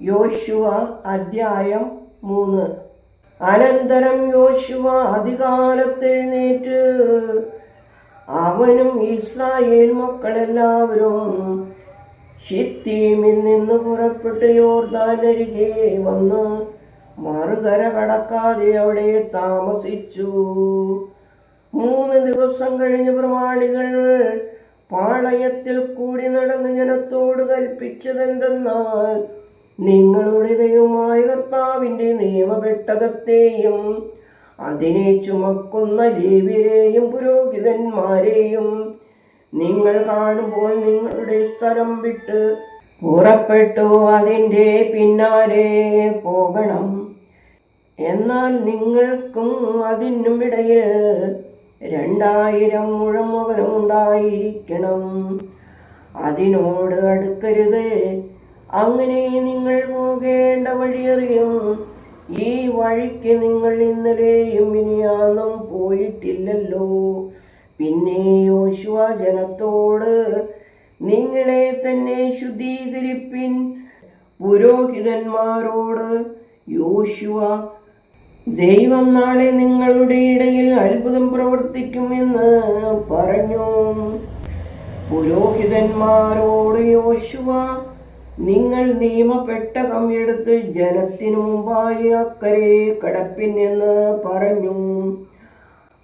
യോശുവ അദ്ധ്യായം മൂന്ന്. അനന്തരം യോശുവ അധികാരത്തെഴുന്നേറ്റ്. അവനും ഇസ്രായേൽ മക്കളെല്ലാവരും ഷിത്തീമിൽ നിന്ന് പുറപ്പെട്ട് യോർദാനരികെ വന്ന് മറുകര കടക്കാതെ അവിടെ താമസിച്ചു. മൂന്ന് ദിവസം കഴിഞ്ഞ് പ്രമാണികൾ പാളയത്തിൽ കൂടി നടന്ന് ജനത്തോട് കൽപ്പിച്ചതെന്തെന്നാൽ നിങ്ങളുടെ ദൈവമായ കർത്താവിന്റെ നിയമപെട്ടകത്തെയും അതിനെ ചുമക്കുന്ന ലേവ്യരെയും പുരോഹിതന്മാരെയും നിങ്ങൾ കാണുമ്പോൾ നിങ്ങളുടെ സ്ഥലം വിട്ട് പുറപ്പെട്ടു അതിന്റെ പിന്നാലെ പോകണം. എന്നാൽ നിങ്ങൾക്കും അതിനും ഇടയിൽ രണ്ടായിരം മുഴമുകലും ഉണ്ടായിരിക്കണം അതിനോട് അടുക്കരുത്. അങ്ങനെ നിങ്ങൾ പോകേണ്ട വഴിയറിയും. ഈ വഴിക്ക് നിങ്ങൾ ഇന്നലെയും ഇനിയാന്നും പോയിട്ടില്ലല്ലോ. പിന്നെ യോശുവ ജനത്തോട് നിങ്ങളെ തന്നെ ശുദ്ധീകരിപ്പിൻ. പുരോഹിതന്മാരോട് യോശുവ ദൈവം നാളെ നിങ്ങളുടെ ഇടയിൽ അത്ഭുതം പ്രവർത്തിക്കുമെന്ന് പറഞ്ഞു. പുരോഹിതന്മാരോട് യോശുവ നിങ്ങൾ നിയമപ്പെട്ടകം എടുത്ത് ജനത്തിനു മുമ്പായി അക്കരെ കടപ്പിൻ എന്ന് പറഞ്ഞു.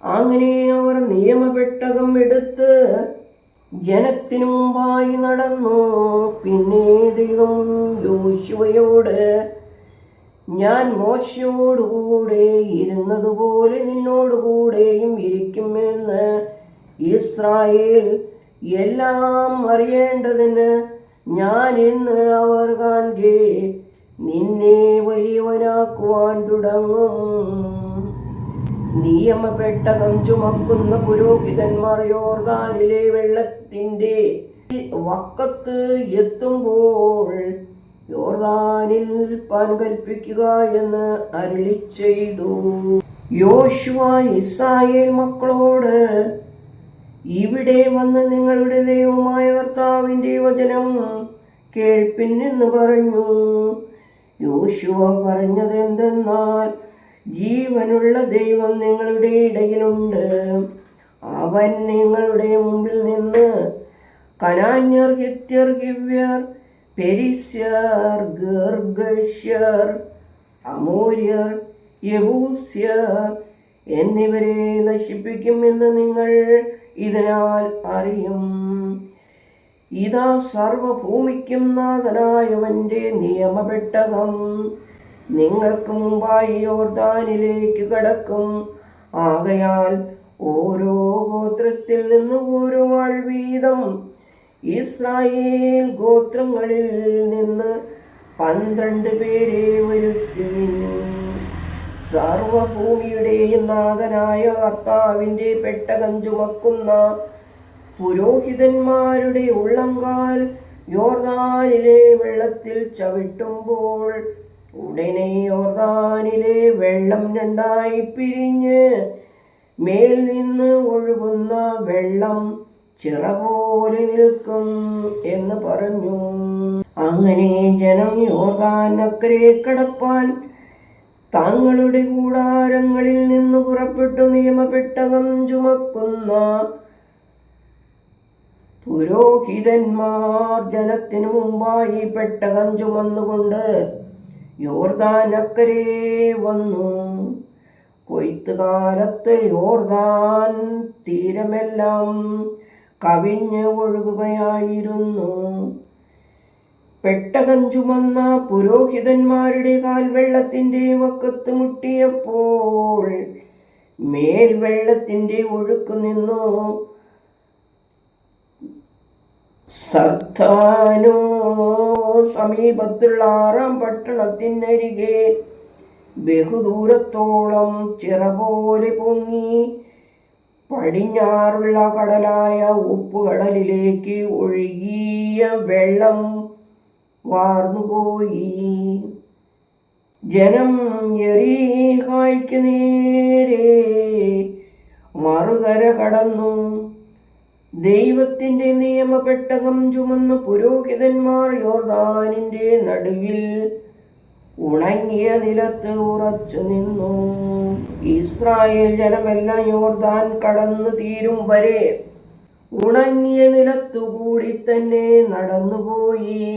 അങ്ങനെ അവർ നിയമപ്പെട്ടകം എടുത്ത് ജനത്തിനു മുമ്പായി നടന്നു. പിന്നെ ദൈവം യോശുവയോട് ഞാൻ മോശയോടുകൂടെ ഇരുന്നതുപോലെ നിന്നോടുകൂടെയും ഇരിക്കുമെന്ന് ഇസ്രായേൽ എല്ലാം അറിയേണ്ടതിന് ഞാൻ ഇന്ന് അവർ കാണെ നിന്നെ വലിയവനാക്കുവാൻ തുടങ്ങും. നിയമപ്പെട്ടകം ചുമക്കുന്ന പുരോഹിതന്മാർ യോർദാനിലെ വെള്ളത്തിന്റെ വക്കത്ത് എത്തുമ്പോൾ യോർദാനിൽ പാൻ കൽപ്പിക്കുക എന്ന് അരുളി ചെയ്തു. യോശുവ ഇസ്രായേൽ മക്കളോട് ഇവിടെ വന്ന് നിങ്ങളുടെ ദൈവമായ കർത്താവിന്റെ വചനം കേൾപ്പിൻ എന്ന് പറഞ്ഞു. യോശുവ പറഞ്ഞത് എന്തെന്നാൽ ജീവനുള്ള ദൈവം നിങ്ങളുടെ ഇടയിലുണ്ട്. അവൻ നിങ്ങളുടെ മുമ്പിൽ നിന്ന് കനാന്യർ ഹിത്യർ ഗിവ്യർ പെരിസ്യർ ഗർഗ്യർ അമൂര്യർ യബൂസ്യർ എന്നിവരെ നശിപ്പിക്കുമെന്ന് നിങ്ങൾ ഇതിനാൽ അറിയും. ഇതാ സർവഭൂമിക്കും നാഥനായവന്റെ നിയമപെട്ടകം. നിങ്ങൾക്ക് മുമ്പായി യോർദാനിലേക്ക് കടക്കും. ആകയാൽ ഓരോ ഗോത്രത്തിൽ നിന്ന് ഓരോ ആൾ വീതം ഇസ്രായേൽ ഗോത്രങ്ങളിൽ നിന്ന് പന്ത്രണ്ട് പേരെ വരുത്തുവിൻ സർവഭൂമിയുടെയും നാഥനായ കർത്താവിന്റെ പെട്ടകം ചുമക്കുന്ന പുരോഹിതന്മാരുടെ ഉള്ളങ്കാൽ യോർദാനിലെ വെള്ളത്തിൽ ചവിട്ടുമ്പോൾ ഉടനെ യോർദാനിലെ വെള്ളം രണ്ടായി പിരിഞ്ഞ് മേൽ നിന്ന് ഒഴുകുന്ന വെള്ളം ചിറ പോലെ നിൽക്കും എന്ന് പറഞ്ഞു. അങ്ങനെ ജനം യോർദാനക്കരെ കടപ്പാൻ തങ്ങളുടെ കൂടാരങ്ങളിൽ നിന്ന് പുറപ്പെട്ടു നിയമപ്പെട്ടകം ചുമക്കുന്ന പുരോഹിതന്മാർ ജനത്തിനു മുമ്പായി പെട്ടകം ചുമന്നുകൊണ്ട് യോർദാനക്കരെ വന്നു. കൊയ്ത്തുകാലത്ത് യോർദാൻ തീരമെല്ലാം കവിഞ്ഞ് ഒഴുകുകയായിരുന്നു. പെട്ടകം ചുമന്ന പുരോഹിതന്മാരുടെ കാൽ വെള്ളത്തിന്റെ വക്കത്ത് മുട്ടിയപ്പോൾ മേൽ വെള്ളത്തിന്റെ ഒഴുക്ക് നിന്നു. സർത്താനോ സമീപത്തുള്ള ആറാം പട്ടണത്തിനരികെ ബഹുദൂരത്തോളം ചിറ പോലെ പൊങ്ങി പടിഞ്ഞാറുള്ള കടലായ ഉപ്പുകടലിലേക്ക് ഒഴുകിയ വെള്ളം വാർന്നുപോയി ജനം എറീഹായ്ക്ക് നേരെ മറുകര കടന്നു. ദൈവത്തിന്റെ നിയമപ്പെട്ടകം ചുമന്ന് പുരോഹിതന്മാർ യോർദാനിന്റെ നടുവിൽ ഉണങ്ങിയ നിലത്ത് ഉറച്ചു നിന്നു. ഇസ്രായേൽ ജനമെല്ലാം യോർദാൻ കടന്നു തീരും വരെ ഉണങ്ങിയ നിലത്തുകൂടി തന്നെ നടന്നുപോയി.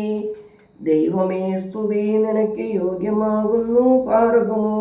ദൈവമേ സ്തുതി നിനക്ക് യോഗ്യമാകുന്നു പാർക്കുമോ